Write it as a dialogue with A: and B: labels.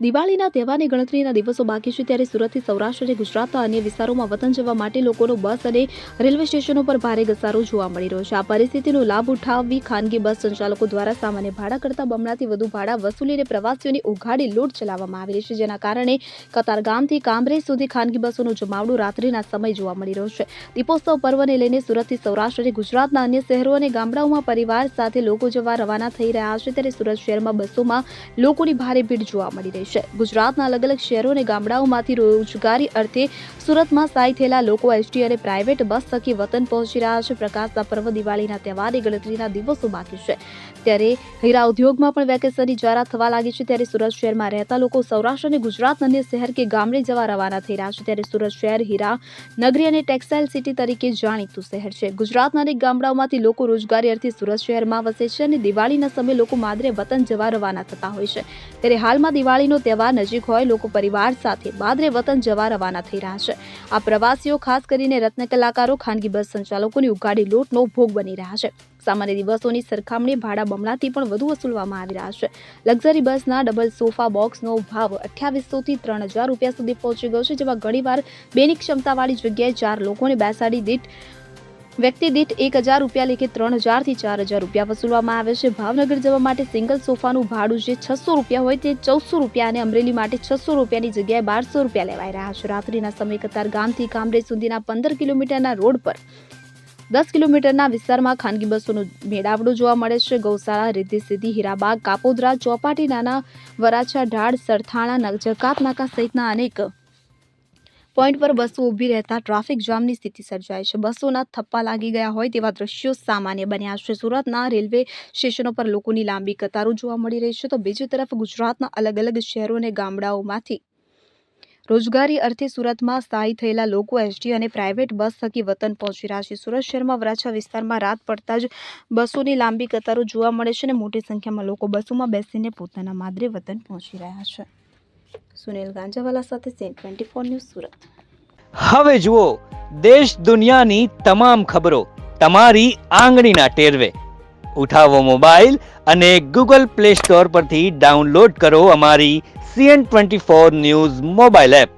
A: દિવાળીના તહેવારની ગણતરીના દિવસો બાકી છે ત્યારે સુરતથી સૌરાષ્ટ્ર અને ગુજરાતના અન્ય વિસ્તારોમાં વતન જવા માટે લોકોનો બસ અને રેલવે સ્ટેશનો પર ભારે ઘસારો જોવા મળી રહ્યો છે. આ પરિસ્થિતિનો લાભ ઉઠાવવી ખાનગી બસ સંચાલકો દ્વારા સામાન્ય ભાડા કરતાં બમણાથી વધુ ભાડા વસૂલીને પ્રવાસીઓની ઉઘાડી લૂંટ ચલાવવામાં આવી રહી છે, જેના કારણે કતારગામથી કામરેજ સુધી ખાનગી બસોનું જમાવડું રાત્રિના સમય જોવા મળી રહ્યો છે. દીપોત્સવ પર્વને લઈને સુરતથી સૌરાષ્ટ્ર અને ગુજરાતના અન્ય શહેરો અને ગામડાઓમાં પરિવાર સાથે લોકો જવા રવાના થઈ રહ્યા છે, ત્યારે સુરત શહેરમાં બસોમાં લોકોની ભારે ભીડ જોવા મળી રહી છે. ગુજરાતના અલગ અલગ શહેરો અને ગામડાઓમાંથી રોજગારી અર્થે સુરતમાં સ્થાયી થયેલા લોકો એસટી અને પ્રાઇવેટ બસ થકી વતન પહોંચી રહ્યા છે. પ્રકાશના પર્વ દિવાળીના તહેવારની ગણતરીના દિવસો બાકી છે. ત્યારે હીરા ઉદ્યોગમાં પણ વેકેશનની જાહેરાત થવા લાગી છે. ત્યારે સુરત શહેરમાં રહેતા લોકો સૌરાષ્ટ્ર અને ગુજરાત અન્ય શહેર કે ગામડે જવા રવાના થઈ રહ્યા છે. ત્યારે સુરત શહેર હીરા નગરી અને ટેક્સટાઇલ સિટી તરીકે જાણીતું શહેર છે. ગુજરાતના અનેક ગામડાઓમાંથી લોકો રોજગારી અર્થે સુરત શહેરમાં વસે છે અને દિવાળીના સમયે લોકો માદરે વતન જવા રવાના થતા હોય છે. ત્યારે હાલમાં દિવાળીનો તહેવાર નજીક હોય લોકો પરિવાર સાથે બાદરે વતન જવા રવાના થઈ રહ્યા છે. આ પ્રવાસીઓ ખાસ કરીને રત્ન કલાકારો, ખાનગી બસ સંચાલકોની ઉગાડી લોટનો ભોગ બની રહ્યા છે. સામાન્ય દિવસોની સરખામણી ભાડા બમણાથી પણ વધુ વસૂલવામાં આવી રહ્યા છે. લક્ઝરી બસના ડબલ સોફા બોક્સનો ભાવ અઠ્યાવીસોથી ત્રણ હજાર રૂપિયા સુધી પહોંચી ગયો છે, જેમાં ઘણીવાર બેની ક્ષમતાવાળી જગ્યાએ ચાર લોકોને બેસાડી દીઠ વ્યક્તિ દીઠ એક હજાર રૂપિયા લેખે ત્રણ હજારથી ચાર હજાર રૂપિયા વસૂલવામાં આવે છે. ભાવનગર જવા માટે સિંગલ સોફાનું ભાડું જે છસો રૂપિયા હોય તે ચૌદસો રૂપિયા અને અમરેલી માટે છસો રૂપિયાની જગ્યાએ બારસો રૂપિયા લેવાઈ રહ્યા છે. રાત્રિના સમય કતાર ગામથી કામરેજ સુધીના પંદર કિલોમીટરના રોડ પર દસ કિલોમીટરના વિસ્તારમાં ખાનગી બસોનો મેળાવડો જોવા મળે છે. ગૌશાળા રીતિ સીધી હીરાબાગ, કાપોદરા, ચોપાટી, નાના વરાછા, ઢાળ, સરથાણા જકાત નાકા સહિતના અનેક પોઈન્ટ પર બસો ઊભી રહેતા ટ્રાફિક જામની સ્થિતિ સર્જાય છે. બસોના થપ્પા લાગી ગયા હોય તેવા દ્રશ્યો સામાન્ય બન્યા છે. સુરતના રેલવે સ્ટેશનો પર લોકોની લાંબી કતારો જોવા મળી રહી છે. તો બીજી તરફ ગુજરાતના અલગ અલગ શહેરો અને ગામડાઓમાંથી રોજગારી અર્થે સુરતમાં સ્થાયી થયેલા લોકો એસટી અને પ્રાઇવેટ બસ થકી વતન પહોંચી રહ્યા છે. સુરત શહેરમાં વરાછા વિસ્તારમાં રાત પડતા જ બસોની લાંબી કતારો જોવા મળે છે અને મોટી સંખ્યામાં લોકો બસોમાં બેસીને પોતાના માદરે વતન પહોંચી રહ્યા છે. સુનિલ ગાંજાવાલા સાથે CN twenty four news Surat.
B: હવે જુઓ, દેશ દુનિયાની તમામ ખબરો તમારી આંગળીના ટેરવે. ઉઠાવો મોબાઈલ અને ગૂગલ પ્લે સ્ટોર પરથી ડાઉનલોડ કરો અમારી CN twenty four news mobile app.